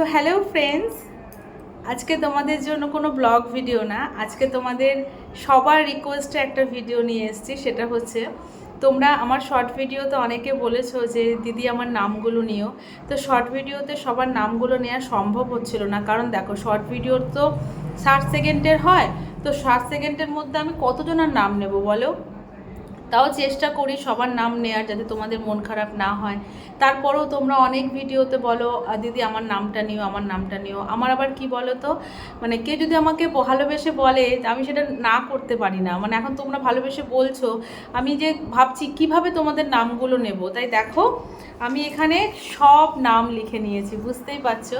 তো hello friends, আজকে তোমাদের জন্য কোনো ব্লগ ভিডিও না, আজকে তোমাদের সবার রিকোয়েস্টে একটা ভিডিও নিয়ে এসেছি, সেটা হচ্ছে তোমরা আমার শর্ট ভিডিওতে অনেকে বলেছ যে, দিদি, আমার নামগুলো নিও। তো শর্ট ভিডিওতে সবার নামগুলো নেওয়া সম্ভব হচ্ছিল না, কারণ দেখো শর্ট ভিডিওর তো ষাট সেকেন্ডের হয়, তো ষাট সেকেন্ডের মধ্যে আমি কতজনের নাম নেব বলো? তাও চেষ্টা করি সবার নাম নেয়ার যাতে তোমাদের মন খারাপ না হয়। তারপরেও তোমরা অনেক ভিডিওতে বলো দিদি আমার নামটা নিও, আমার নামটা নিও। আমার আবার কি বলো তো মানে কেউ যদি আমাকে ভালোবেসে বলে, আমি সেটা না করতে পারি না। মানে এখন তোমরা ভালোবেসে বলছো, আমি যে ভাবছি কীভাবে তোমাদের নামগুলো নেব? তাই দেখো, আমি এখানে সব নাম লিখে নিয়েছি, বুঝতেই পারছ?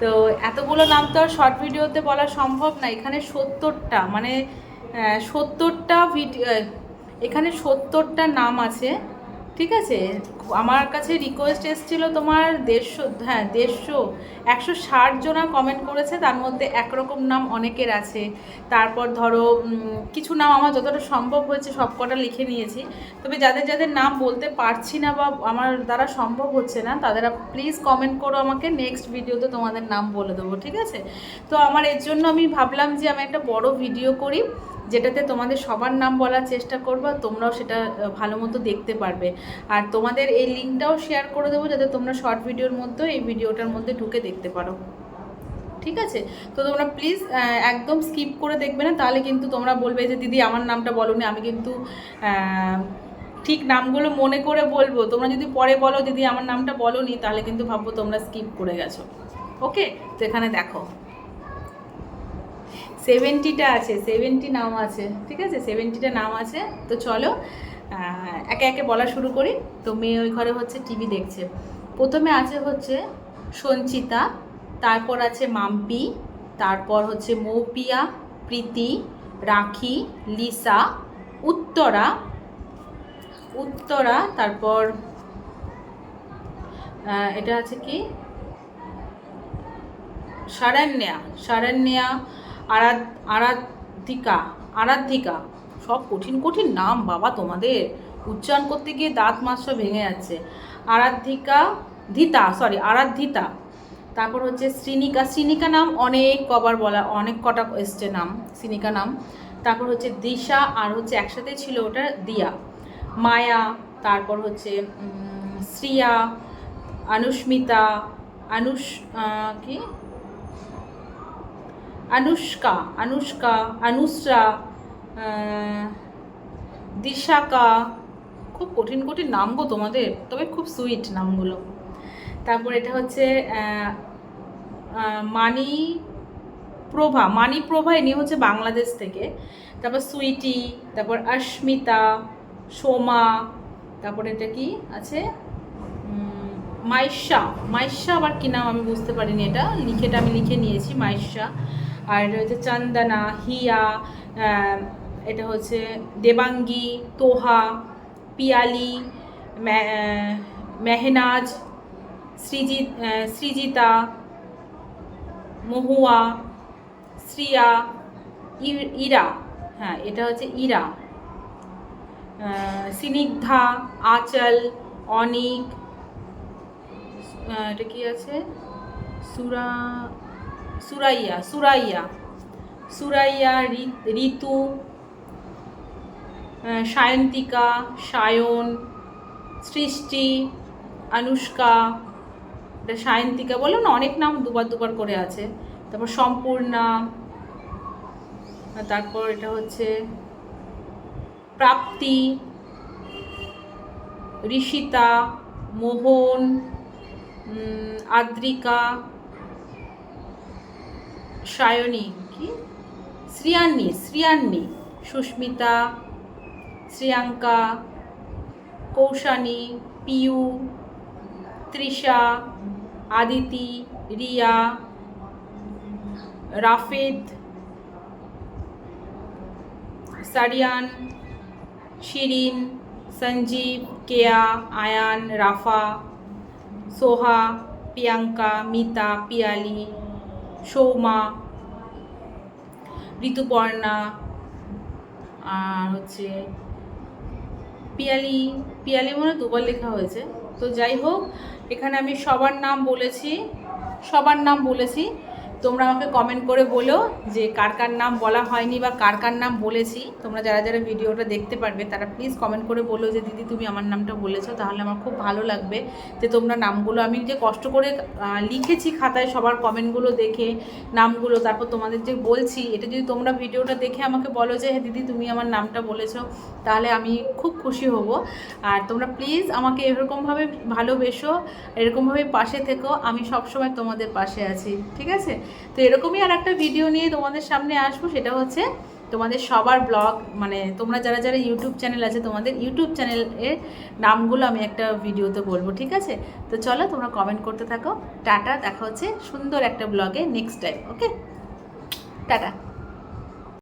তো এতগুলো নাম তো আর শর্ট ভিডিওতে বলা সম্ভব না। এখানে সত্তরটা মানে সত্তরটা ভিডিও এখানে সত্তরটা নাম আছে, ঠিক আছে? আমার কাছে রিকোয়েস্ট এসেছিল তোমার দেড়শো হ্যাঁ দেড়শো, একশো ষাট জনা কমেন্ট করেছে, তার মধ্যে একরকম নাম অনেকের আছে। তারপর ধরো কিছু নাম আমার যতটা সম্ভব হয়েছে সব কটা লিখে নিয়েছি। তবে যাদের যাদের নাম বলতে পারছি না বা আমার দ্বারা সম্ভব হচ্ছে না, তাদেরা প্লিজ কমেন্ট করো আমাকে নেক্সট ভিডিওতে তোমাদের নাম বলে দেবো, ঠিক আছে? তো আমার এর জন্য আমি ভাবলাম যে আমি একটা বড় ভিডিও করি। যেটাতে তোমাদের সবার নাম বলার চেষ্টা করব, তোমরাও সেটা ভালো মতো দেখতে পারবে। আর তোমাদের এই লিঙ্কটাও শেয়ার করে দেবো, যাতে তোমরা শর্ট ভিডিওর মধ্যে এই ভিডিওটার মধ্যে ঢুকে দেখতে পারো। ঠিক আছে? তো তোমরা প্লিজ একদম স্কিপ করে দেখবে না, তাহলে কিন্তু তোমরা বলবে যে, দিদি, আমার নামটা বলোনি। আমি কিন্তু ঠিক নামগুলো মনে করে বলব। তোমরা যদি পরে বলো, দিদি, আমার নামটা বলোনি, তাহলে কিন্তু ভাববো তোমরা স্কিপ করে গেছো। ওকে তো এখানে দেখো। সেভেন্টিটা আছে সেভেন্টি নাম আছে, ঠিক আছে? সেভেন্টিটা নাম আছে। তো চলো একে একে বলা শুরু করি। তো মেয়ে ওই ঘরে হচ্ছে টিভি দেখছে। প্রথমে আছে হচ্ছে সঞ্চিতা, তারপর আছে মাম্পি, তারপর হচ্ছে মৌপিয়া, প্রীতি, রাখি, লিসা, উত্তরা উত্তরা, তারপর এটা আছে কি? শারণ্যা শারণ্যা আরাধ আরাধিকা আরাধিকা সব কঠিন কঠিন নাম বাবা তোমাদের। উচ্চারণ করতে গিয়ে দাঁত মাছ ভেঙে যাচ্ছে। আরাধিকা ধিতা সরি আরাধিতা। তারপর হচ্ছে শ্রীনিকা শ্রীনিকা নাম অনেক কবার বলা অনেক কটা এসছে নাম শ্রীনিকা নাম। তারপর হচ্ছে দিশা আর হচ্ছে একসাথে ছিল ওটা দিয়া। মায়া তারপর হচ্ছে শ্রিয়া অনুস্মিতা আহ, কি? অনুষ্কা অনুসরা আহ, দিশাকা খুব কঠিন কঠিন নাম তোমাদের তবে খুব সুইট নামগুলো। তারপর এটা হচ্ছে মানি প্রভা মানি প্রভা ইনি হচ্ছে বাংলাদেশ থেকে। তারপর সুইটি তারপর অস্মিতা সোমা তারপর এটা কি আছে? মাইশা মাইশা আবার কি নাম আমি বুঝতে পারিনি এটা লিখেটা আমি লিখে নিয়েছি মাইশা। আর এটা হচ্ছে চন্দনা হিয়া এটা হচ্ছে দেবাঙ্গী তোহা পিয়ালি মেহনাজ আহ, সৃজিতা মহুয়া শ্রিয়া ইরা হ্যাঁ এটা হচ্ছে ইরা। সিনিগ্ধা আচল অনিক এটা কি আছে? সুরা, সুরাইয়া সুরাইয়া। সুরাইয়া ঋতু সায়ন্তিকা, সায়ন, সৃষ্টি, অনুষ্কা। এটা সায়ন্তিকা বলো না, অনেক নাম দুবার দুবার করে আছে। তারপর সম্পূর্ণা তারপর এটা হচ্ছে প্রাপ্তি, ঋষিতা, মোহন আদ্রিকা, সায়নী, কি? শ্রিয়ান্নি শ্রিয়ান্নি, সুস্মিতা, শ্রিয়াঙ্কা, কৌশানী পিয়ু তৃষা, আদিতি, রিয়া, রাফেদ, সারিয়ান, শিরিন, সঞ্জীব, কেয়া, আয়ান, রাফা সোহা, প্রিয়াঙ্কা, মিতা, পিয়ালি, সৌমা, ঋতুপর্ণা, আর হচ্ছে পিয়ালি পিয়ালি মনে দুবার লেখা হয়েছে। তো যাই হোক, এখানে আমি সবার নাম বলেছি, সবার নাম বলেছি। তোমরা আমাকে কমেন্ট করে বলো যে কার কার নাম বলা হয়নি বা কার কার নাম বলেছি। তোমরা যারা যারা ভিডিওটা দেখতে পারবে, তারা প্লিজ কমেন্ট করে বলো যে, দিদি, তুমি আমার নামটা বলেছ, তাহলে আমার খুব ভালো লাগবে যে তোমরা নামগুলো আমি যে কষ্ট করে লিখেছি খাতায় সবার কমেন্টগুলো দেখে, নামগুলো, তারপর তোমাদের যে বলছি, এটা যদি তোমরা ভিডিওটা দেখে আমাকে বলো যে হ্যাঁ দিদি, তুমি আমার নামটা বলেছ তাহলে আমি খুব খুশি হব। আর তোমরা প্লিজ আমাকে এরকমভাবে ভালোবেসো, এরকমভাবে পাশে থেকো, আমি সবসময় তোমাদের পাশে আছি, ঠিক আছে? তো এরকমই আর একটা ভিডিও নিয়ে তোমাদের সামনে আসব, সেটা হচ্ছে তোমাদের সবার ব্লগ মানে তোমরা যারা যারা ইউটিউব চ্যানেল আছে, তোমাদের ইউটিউব চ্যানেলের নামগুলো আমি একটা ভিডিওতে বলব, ঠিক আছে? তো চলো তোমরা কমেন্ট করতে থাকো। টাটা, দেখা হচ্ছে সুন্দর একটা ব্লগে নেক্সট টাইম ওকে টাটা।